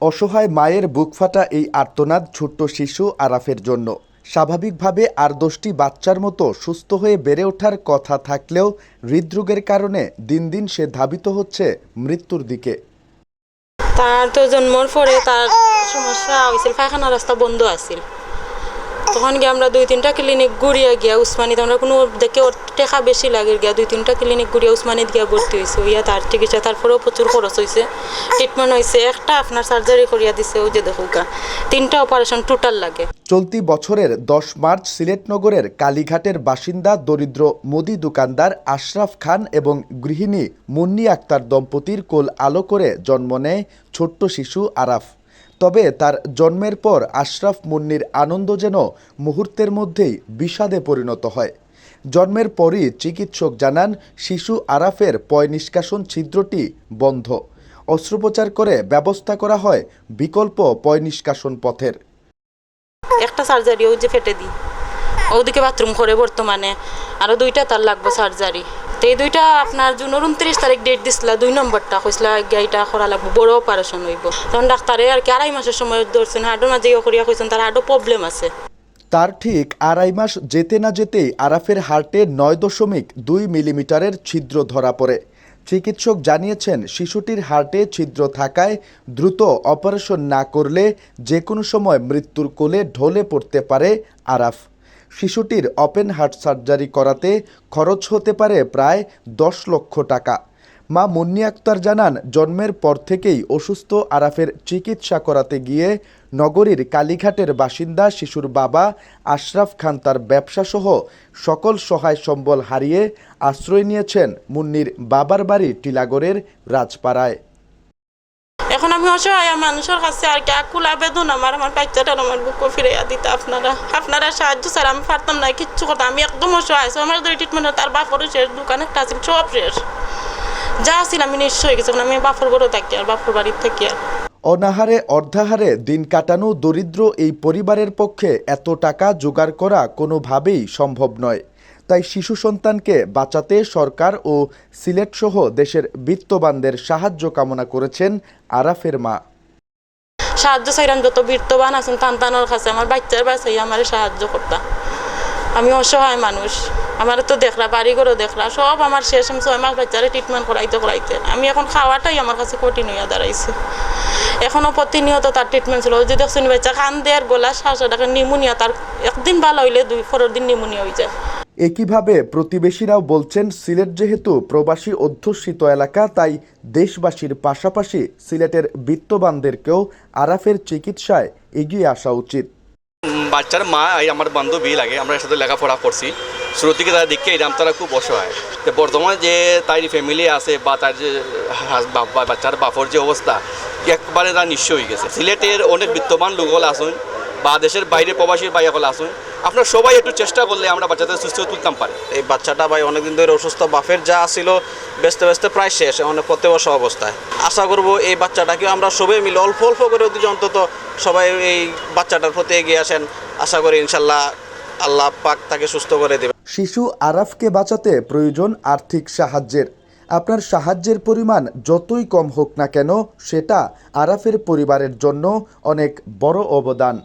অসহায় মায়ের বুকফাটা এই আর্তনাদ ছোট্ট শিশু আরাফের জন্য। স্বাভাবিকভাবে আর দশটি বাচ্চার মতো সুস্থ হয়ে বেড়ে ওঠার কথা থাকলেও হৃদরোগের কারণে দিন দিন সে ধাবিত হচ্ছে মৃত্যুর দিকে। তার তো জন্মর পরে তার সমস্যা হয়েছিল পায়খানা রাস্তা বন্ধ আছিল। তখন গিয়ে আমরা দুই তিনটা ক্লিনিক ঘুরিয়ে গিয়া উসমানিত আমরা কোনো দেখে ওর টেকা বেশি লাগে গিয়া। দুই তিনটা ক্লিনিক ঘুরিয়ে উসমানিত গিয়া ভর্তি হয়েছে ইয়া তার চিকিৎসা, তারপরেও প্রচুর খরচ হয়েছে ট্রিটমেন্ট হয়েছে একটা আপনার সার্জারি করিয়া দিছে, ওই যে দেখুকা তিনটা অপারেশন টোটাল লাগে। চলতি বছরের দশ মার্চ সিলেট নগরের কালীঘাটের বাসিন্দা দরিদ্র মুদি দোকানদার আশরাফ খান এবং গৃহিণী মুন্নি আক্তার দম্পতির কোল আলো করে জন্ম নেয় ছোট্ট শিশু আরাফ। তবে তার জন্মের পর আশরাফ মুন্নির আনন্দ যেন মুহূর্তের মধ্যেই বিষাদে পরিণত হয়। জন্মের পরই চিকিৎসক জানান, শিশু আরাফের পয় নিষ্কাশন ছিদ্রটি বন্ধ। অস্ত্রোপচার করে ব্যবস্থা করা হয় বিকল্প পয় নিষ্কাশন পথের। একটা সার্জারি ওই যে ফেটে দিই। ওদিকে বাথরুম করে বর্তমানে আরও দুইটা তার লাগবে সার্জারি তো এই দুইটা আপনার জুনের উনত্রিশ তারিখ ডেট দিছিল, দুই নম্বরটা কইসলা গাড়িটা করা লাগবে, বড় অপারেশন হইব। তখন ডাক্তারে আর কি আড়াই মাসের সময় ধরছেন হার্টের মাঝে করিয়া কইছেন, তার হার্টও প্রবলেম আছে। তার ঠিক আড়াই মাস যেতে না যেতেই আরাফের হার্টে নয় দশমিক দুই মিলিমিটারের ছিদ্র ধরা পড়ে। চিকিৎসক জানিয়েছেন, শিশুটির হার্টে ছিদ্র থাকায় দ্রুত অপারেশন না করলে যে কোনো সময় মৃত্যুর কোলে ঢলে পড়তে পারে আরাফ। শিশুটির ওপেন হার্ট সার্জারি করাতে খরচ হতে পারে প্রায় দশ লক্ষ টাকা। মা মুন্নি আক্তার জানান, জন্মের পর থেকেই অসুস্থ আরাফের চিকিৎসা করাতে গিয়ে নগরীর কালীঘাটের বাসিন্দা শিশুর বাবা আশরাফ খান তার ব্যবসাসহ সকল সহায় সম্বল হারিয়ে আশ্রয় নিয়েছেন মুন্নির বাবার বাড়ি টিলাগড়ের রাজপাড়ায়। এখন আমি অসহায় মানুষের কাছে আর কি আকুল আবেদন? আমার আমার বাচ্চাটা আমার বুকও ফিরাইয়া দিতে আপনারা আপনারা সাহায্য স্যার আমি পারতাম না কিচ্ছু কথা আমি একদম অসহায় So, আমার ট্রিটমেন্ট তার বাপরও শেষ দোকানে একটা সব শেষ। যা আছিল আমি নিঃস্ব হয়ে গেছি আমি বাপর ঘরে থাকি আর বাপর বাড়ির থাকি আর। অনাহারে অর্ধাহারে দিন কাটানো দরিদ্র এই পরিবারের পক্ষে এত টাকা জোগাড় করা কোনোভাবেই সম্ভব নয়। তাই শিশু সন্তানকে বাঁচাতে সরকার ও সিলেটসহ দেশের বৃত্তবানদের সাহায্য কামনা করেছেন আরাফের মা। সাহায্য চাইরান যত বীরত্ববান আছেন টান টানোর কাছে আমার বাচ্চার বাসাই আমার সাহায্য করতাম আমি অসহায় মানুষ। আমার তো দেখলা বাড়ি ঘরও দেখলা সব আমার শেষ ছয় মাস বাচ্চারে ট্রিটমেন্ট করাইতে করাইতে আমি এখন খাওয়াটাই আমার কাছে কঠিন হইয়া দাঁড়াইছে এখনও প্রতিনিয়ত তার ট্রিটমেন্ট ছিল ওই যে দেখছেন বাচ্চা কান দেয়ার গলা শ্বাস নিমোনিয়া তার একদিন ভালো হইলে দুই পরের দিন নিমোনিয়া হয়ে যায়। একইভাবে প্রতিবেশীরাও বলছেন, সিলেট যেহেতু প্রবাসী অধ্যুষিত এলাকা, তাই দেশবাসীর পাশাপাশি সিলেটের বিত্তবানদেরকেও আরাফের চিকিৎসায় এগিয়ে আসা উচিত। বাচ্চার মা আমার বান্ধবী লাগে, আমরা এর সাথে লেখাপড়া করছি। শুরু থেকে তারা দেখে এরাম তারা খুব অসহায়। তো বর্তমানে যে তার ফ্যামিলি আছে বা তার যে বাচ্চার বাপর যে অবস্থা, একবারে তারা নিঃস্ব হয়ে গেছে। সিলেটের অনেক বিত্তমান লোকল আসুন বা দেশের বাইরে প্রবাসীর বাইরে আসুন। আপনারা সবাই একটু চেষ্টা করলে আমরা বাচ্চাদের সুস্থ তুলতাম পারি। এই বাচ্চাটা ভাই অনেকদিন ধরে অসুস্থ বাফের যা ছিল ব্যস্ত ব্যস্ত প্রায় শেষ অনেক পথে বসা অবস্থায়। আশা করব এই বাচ্চাটাকে আমরা সবাই মিলে অল্প অল্প করে অতি অন্তত সবাই এই বাচ্চাটার প্রতি এগিয়ে আসেন। আশা করি ইনশাল্লাহ আল্লাহ পাক তাকে সুস্থ করে দেবে। শিশু আরাফকে বাঁচাতে প্রয়োজন আর্থিক সাহায্যের। আপনার সাহায্যের পরিমাণ যতই কম হোক না কেন সেটা আরাফের পরিবারের জন্য অনেক বড় অবদান।